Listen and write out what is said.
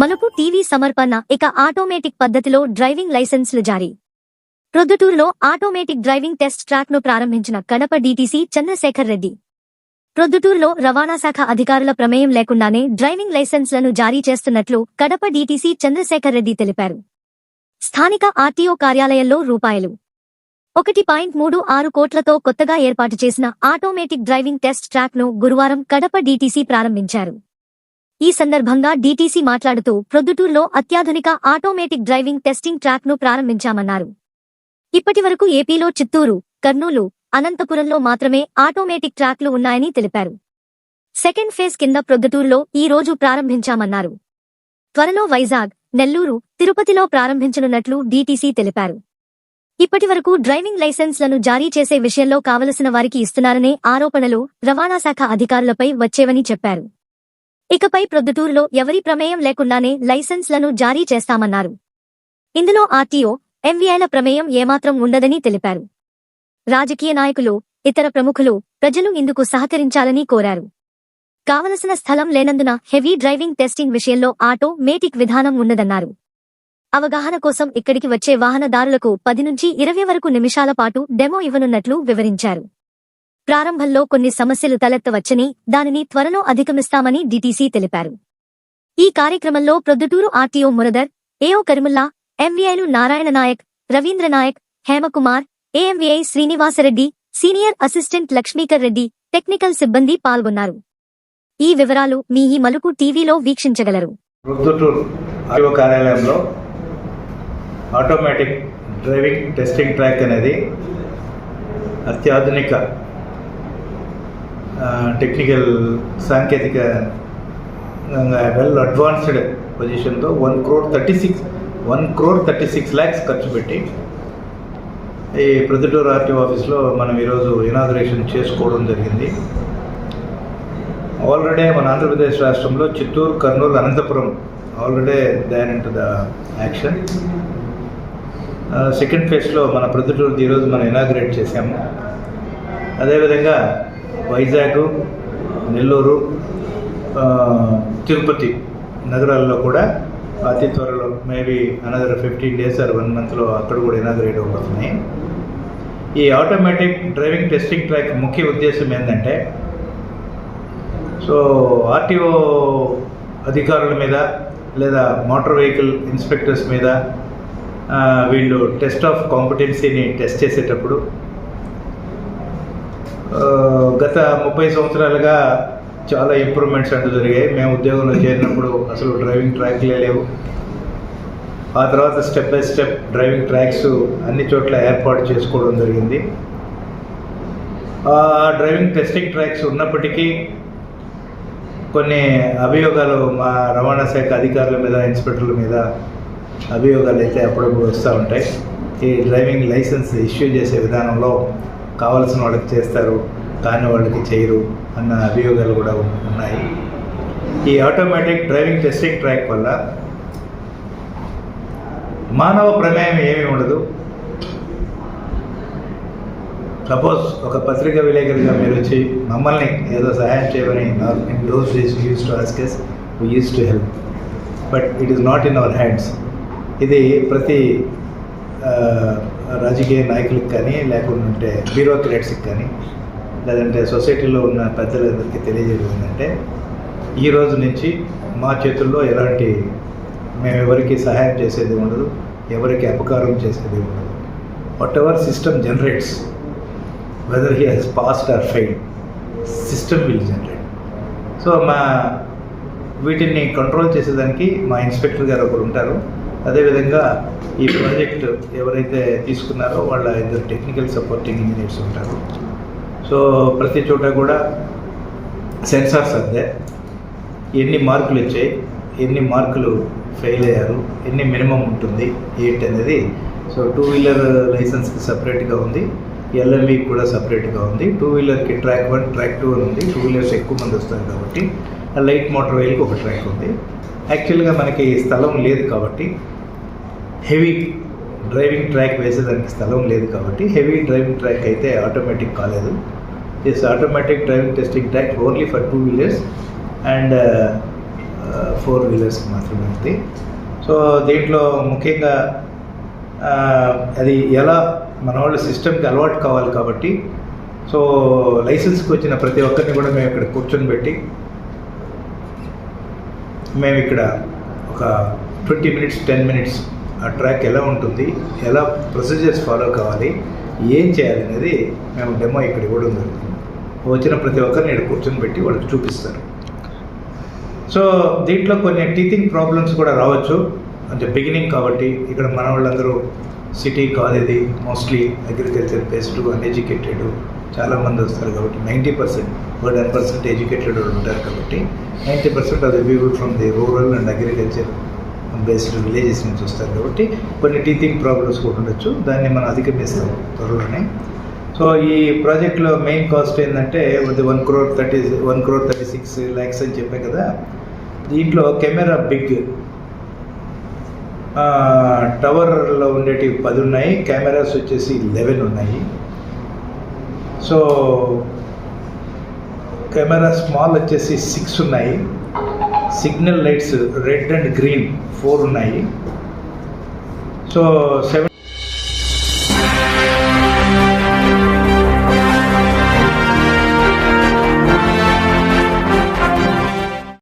మలుపు టీవీ సమర్పణ ఇక ఆటోమేటిక్ పద్ధతిలో డ్రైవింగ్ లైసెన్స్లు జారీ. ప్రొద్దుటూరులో ఆటోమేటిక్ డ్రైవింగ్ టెస్ట్ ట్రాక్ను ప్రారంభించిన కడప డీటీసీ చంద్రశేఖర్ రెడ్డి. ప్రొద్దుటూరులో రవాణా శాఖ అధికారుల ప్రమేయం లేకుండానే డ్రైవింగ్ లైసెన్స్లను జారీ చేస్తున్నట్లు కడప డీటీసీ చంద్రశేఖర్ రెడ్డి తెలిపారు. స్థానిక ఆర్టీఓ కార్యాలయంలో రూపాయలు. ఒకటి పాయింట్ మూడు ఆరు కోట్లతో కొత్తగా ఏర్పాటు చేసిన ఆటోమేటిక్ డ్రైవింగ్ టెస్ట్ ట్రాక్ను గురువారం కడప డీటీసీ ప్రారంభించారు. ఈ సందర్భంగా డీటీసీ మాట్లాడుతూ ప్రొద్దుటూరులో అత్యాధునిక ఆటోమేటిక్ డ్రైవింగ్ టెస్టింగ్ ట్రాక్ను ప్రారంభించామన్నారు. ఇప్పటివరకు ఏపీలో చిత్తూరు కర్నూలు అనంతపురంలో మాత్రమే ఆటోమేటిక్ ట్రాక్లు ఉన్నాయని తెలిపారు. సెకండ్ ఫేజ్ కింద ప్రొద్దుటూరులో ఈ రోజు ప్రారంభించామన్నారు. త్వరలో వైజాగ్ నెల్లూరు తిరుపతిలో ప్రారంభించనున్నట్లు డీటీసీ తెలిపారు. ఇప్పటివరకు డ్రైవింగ్ లైసెన్స్లను జారీ చేసే విషయంలో కావలసిన వారికి ఇస్తున్నారనే ఆరోపణలు రవాణా శాఖ అధికారులపై వచ్చేవని చెప్పారు. ఇకపై ప్రొద్దుటూరులో ఎవరి ప్రమేయం లేకుండానే లైసెన్స్లను జారీ చేస్తామన్నారు. ఇందులో ఆర్టీఓ ఎంవీఐల ప్రమేయం ఏమాత్రం ఉండదని తెలిపారు. రాజకీయ నాయకులు ఇతర ప్రముఖులు ప్రజలు ఇందుకు సహకరించాలని కోరారు. కావలసిన స్థలం లేనందున హెవీ డ్రైవింగ్ టెస్టింగ్ విషయంలో ఆటో మేటిక్ విధానం ఉన్నదన్నారు. అవగాహన కోసం ఇక్కడికి వచ్చే వాహనదారులకు పది నుంచి ఇరవై వరకు నిమిషాల పాటు డెమో ఇవ్వనున్నట్లు వివరించారు. ప్రారంభంలో కొన్ని సమస్యలు తలెత్తవచ్చని దానిని త్వరలో అధిగమిస్తామని డిటిసి తెలిపారు. ఈ కార్యక్రమంలో Proddatur RTO మురదర్ AO Karimulla ఎంవీఐలు Narayana Nayak Ravindra Nayak Hemakumar AMVI Srinivasareddy senior assistant Lakshmikar Reddy technical సిబ్బంది పాల్గొన్నారు. ఈ వివరాలు మీ ఈ మలుపు టీవీలో వీక్షించగలరు. కార్యాలయంలో ఆటోమేటిక్ డ్రైవింగ్ టెస్టింగ్ ట్రాక్ అనేది అత్యాధునిక టెక్నికల్ సాంకేతిక well advanced పొజిషన్తో one crore thirty six one crore thirty six lakhs ఖర్చు పెట్టి ఈ ప్రతిటూరు ఆర్టీఓ ఆఫీస్లో మనం ఈరోజు ఇనాగ్రేషన్ చేసుకోవడం జరిగింది. ఆల్రెడీ మన ఆంధ్రప్రదేశ్ రాష్ట్రంలో Chittoor Kurnool Anantapur already done in to the action second ఫేజ్లో మన ప్రతిటూరుది ఈరోజు మనం ఇనాగ్రేట్ చేశాము. అదేవిధంగా వైజాగ్ నెల్లూరు తిరుపతి నగరాల్లో కూడా అతి త్వరలో maybe another fifteen days or one మంత్లో అక్కడ కూడా ఇనాగ్రేట్ అవుతున్నాయి ఈ ఆటోమేటిక్ డ్రైవింగ్ టెస్టింగ్ ట్రాక్ ముఖ్య ఉద్దేశం ఏంటంటే సో ఆర్టీఓ అధికారుల మీద లేదా మోటార్ వెహికల్ ఇన్స్పెక్టర్స్ మీద వీళ్ళు టెస్ట్ ఆఫ్ కాంపిటెన్సీని టెస్ట్ చేసేటప్పుడు గత ముప్పై సంవత్సరాలుగా చాలా ఇంప్రూవ్మెంట్స్ అంటూ జరిగాయి. మేము ఉద్యోగంలో చేరినప్పుడు అసలు డ్రైవింగ్ ట్రాక్లే లేవు. ఆ తర్వాత step by step driving tracks అన్ని చోట్ల ఏర్పాటు చేసుకోవడం జరిగింది. ఆ డ్రైవింగ్ టెస్టింగ్ ట్రాక్స్ ఉన్నప్పటికీ కొన్ని అభియోగాలు మా రవాణా శాఖ అధికారుల మీద ఇన్స్పెక్టర్ల మీద అభియోగాలు అయితే అప్పుడప్పుడు వస్తూ ఉంటాయి. ఈ డ్రైవింగ్ లైసెన్స్ ఇష్యూ చేసే విధానంలో కావలసిన వాళ్ళకి చేస్తారు కాని వాళ్ళకి చేయరు అన్న అభియోగాలు కూడా ఉన్నాయి. ఈ ఆటోమేటిక్ డ్రైవింగ్ టెస్టింగ్ ట్రాక్ వల్ల మానవ ప్రమేయం ఏమీ ఉండదు. సపోజ్ ఒక పత్రిక విలేకరిగా మీరు వచ్చి మమ్మల్ని ఏదో సహాయం చేయమని in those days used to asks we used to help but it is not in our hands ఇది ప్రతి రాజకీయ నాయకులకు కానీ లేకుంటే బ్యూరోక్రాట్స్కి కానీ లేదంటే సొసైటీలో ఉన్న పెద్దలందరికీ తెలియజేయడం ఏంటంటే ఈ రోజు నుంచి మా చేతుల్లో ఎలాంటి మేము ఎవరికి సహాయం చేసేది ఉండదు ఎవరికి అపకారం చేసేది ఉండదు. Whatever system generates whether he has passed or fail system will generate so మా వీటిని కంట్రోల్ చేసేదానికి మా ఇన్స్పెక్టర్ గారు ఒకరు ఉంటారు. అదేవిధంగా ఈ ప్రాజెక్ట్ ఎవరైతే తీసుకున్నారో వాళ్ళ ఇద్దరు టెక్నికల్ సపోర్టింగ్ ఇంజనీర్స్ ఉంటారు. సో ప్రతి చోట కూడా సెన్సార్స్ అందే ఎన్ని మార్కులు వచ్చాయి ఎన్ని మార్కులు ఫెయిల్ అయ్యారు ఎన్ని మినిమం ఉంటుంది ఏంటి అనేది సో టూ వీలర్ లైసెన్స్కి సపరేట్గా ఉంది. ఎల్ఎంవి కూడా సపరేట్గా ఉంది. టూ వీలర్కి ట్రాక్ వన్ ట్రాక్ టూ అని ఉంది. టూ వీలర్స్ ఎక్కువ మంది వస్తారు కాబట్టి లైట్ మోటార్ వెహిల్కి ఒక ట్రాక్ ఉంది. యాక్చువల్గా మనకి స్థలం లేదు కాబట్టి హెవీ డ్రైవింగ్ ట్రాక్ వేసేదానికి స్థలం లేదు కాబట్టి హెవీ డ్రైవింగ్ ట్రాక్ అయితే ఆటోమేటిక్ కాలేదు. This automatic driving testing track only for two wheelers and four వీలర్స్కి మాత్రమే ఉంది. సో దీంట్లో ముఖ్యంగా uh, అది ఎలా మన వాళ్ళు సిస్టమ్కి అలవాటు కావాలి కాబట్టి సో లైసెన్స్కి వచ్చిన ప్రతి ఒక్కరిని కూడా మేము ఇక్కడ కూర్చొని పెట్టి మేము ఇక్కడ ఒక ట్వంటీ మినిట్స్ టెన్ మినిట్స్ ఆ ట్రాక్ ఎలా ఉంటుంది ఎలా ప్రొసీజర్స్ ఫాలో కావాలి ఏం చేయాలి అనేది మేము డెమో ఇక్కడ ఇవ్వడం జరుగుతుంది. వచ్చిన ప్రతి ఒక్కరిని ఇక్కడ కూర్చొని పెట్టి వాళ్ళకి చూపిస్తారు. సో దీంట్లో కొన్ని టీచింగ్ ప్రాబ్లమ్స్ కూడా రావచ్చు. అంటే బిగినింగ్ కాబట్టి ఇక్కడ మన వాళ్ళందరూ సిటీ కాదు ఇది మోస్ట్లీ అగ్రికల్చర్ బేస్డ్ అన్ఎడ్యుకేటెడ్ చాలామంది వస్తారు కాబట్టి ninety percent ten percent educated ఉంటారు కాబట్టి నైంటీ పర్సెంట్ అది the people from the rural and agriculture based villages నుంచి వస్తారు కాబట్టి కొన్ని టీచింగ్ ప్రాబ్లమ్స్ కూడా ఉండొచ్చు. దాన్ని మనం అధిగమిస్తాం త్వరలోనే. సో ఈ ప్రాజెక్ట్లో మెయిన్ కాస్ట్ ఏంటంటే one crore thirty one crore thirty six lakhs అని చెప్పే కదా. దీంట్లో కెమెరా బిగ్. టవర్లో ఉండేటివి పది ఉన్నాయి కెమెరాస్ వచ్చేసి లెవెన్ ఉన్నాయి. సో కెమెరా స్మాల్ వచ్చేసి సిక్స్ ఉన్నాయి. Signal lights red and green four ఉన్నాయి. So seven